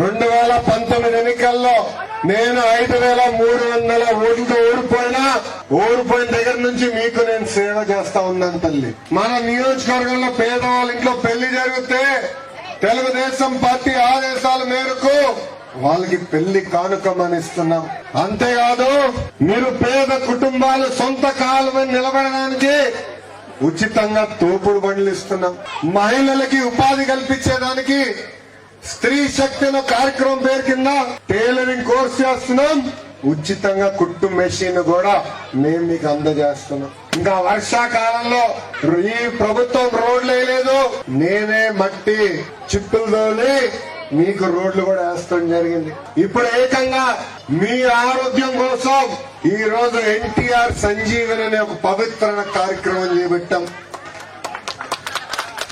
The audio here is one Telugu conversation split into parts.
రెండు వేల పంతొమ్మిది ఎన్నికల్లో నేను ఐదు వేల మూడు వందల ఓట్లతో ఓడిపోయినా ఓడిపోయిన దగ్గర నుంచి మీకు నేను సేవ చేస్తా ఉన్నాను తల్లి. మన నియోజకవర్గంలో పేదవాళ్ళ ఇంట్లో పెళ్ళి జరిగితే తెలుగుదేశం పార్టీ ఆదేశాల మేరకు వాళ్ళకి పెళ్ళి కానుకమని ఇస్తున్నాం. అంతేకాదు మీరు పేద కుటుంబాలు సొంత కాలమని నిలబడడానికి ఉచితంగా తోపుడు బండ్లు ఇస్తున్నాం. మహిళలకి ఉపాధి కల్పించేదానికి స్త్రీ శక్తి అనే కార్యక్రమం పేరు కింద టైలరింగ్ కోర్స్ చేస్తున్నాం. ఉచితంగా కుట్టు మెషిన్ కూడా మేము మీకు అందజేస్తున్నాం. ఇంకా వర్షాకాలంలో ఈ ప్రభుత్వం రోడ్లు వేయలేదు. నేనే మట్టి చిప్పులు తోలి మీకు రోడ్లు కూడా వేస్తాం జరిగింది. ఇప్పుడు ఏకంగా మీ ఆరోగ్యం కోసం ఈ రోజు ఎన్టీఆర్ సంజీవని అనే ఒక పవిత్ర కార్యక్రమం చేపట్టాం.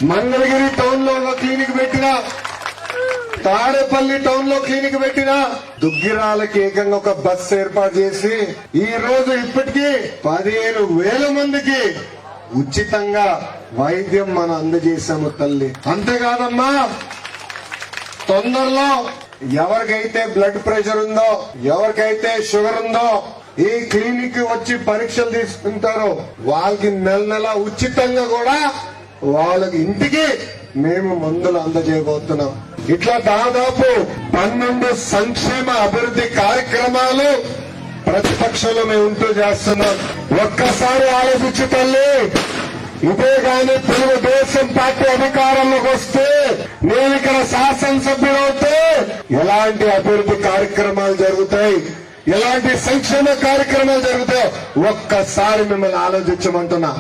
మంగళగిరి టౌన్లో క్లినిక్ పెట్టినా తాడేపల్లి టౌన్లో క్లినిక్ పెట్టిన దుగ్గిరాలకి ఏకంగా ఒక బస్ ఏర్పాటు చేసి ఈ రోజు ఇప్పటికీ పదిహేను వేల మందికి ఉచితంగా వైద్యం మనం అందజేశాము తల్లి. అంతేకాదమ్మా తొందరలో ఎవరికైతే బ్లడ్ ప్రెషర్ ఉందో ఎవరికైతే షుగర్ ఉందో ఈ క్లినిక్ వచ్చి పరీక్షలు తీసుకుంటారో వాళ్ళకి నెల నెల ఉచితంగా కూడా వాళ్ళకి ఇంటికి మేము మందులు అందజేయబోతున్నాం. ఇట్లా దాదాపు పన్నెండు సంక్షేమ అభివృద్ధి కార్యక్రమాలు ప్రతిపక్షంలో మేము ఉంటూ చేస్తున్నాం. ఒక్కసారి ఆలోచించు తల్లి ఇదే గాని తెలుగుదేశం పార్టీ అధికారంలోకి వస్తే నేను ఇక్కడ శాసనసభ్యుడవుతే ఎలాంటి అభివృద్ధి కార్యక్రమాలు జరుగుతాయి? ఎలాంటి సంక్షేమ కార్యక్రమాలు జరుగుతాయో ఒక్కసారి మిమ్మల్ని ఆలోచించమంటున్నా.